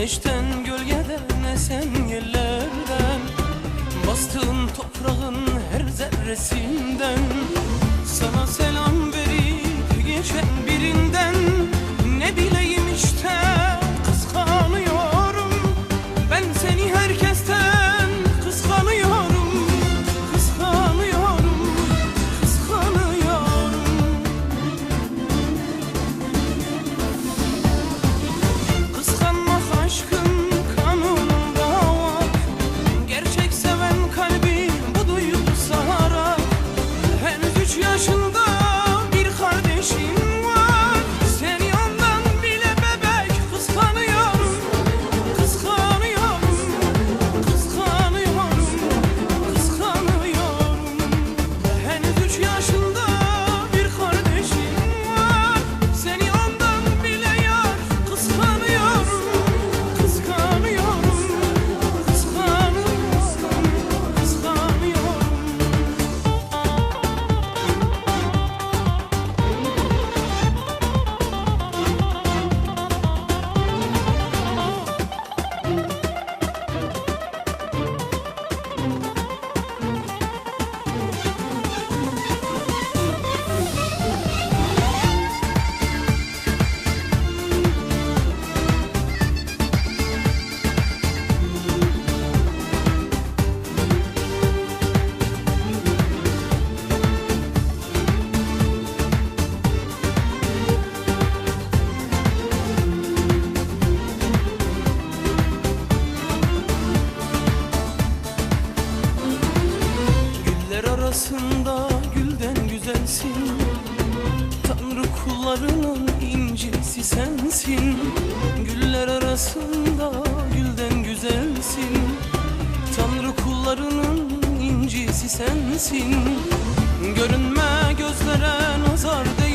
Güneşten gölgeden esen yerlerden Bastığın toprağın her zerresinden. arasında gülden güzelsin. Tanrı kullarının incisi sensin. Güller arasında gülden güzelsin. Tanrı kullarının incisi sensin. Görünme gözlere nazar değil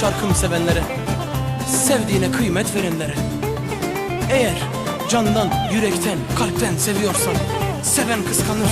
şarkım sevenlere Sevdiğine kıymet verenlere. Eğer candan, yürekten, kalpten seviyorsan Seven kıskanır.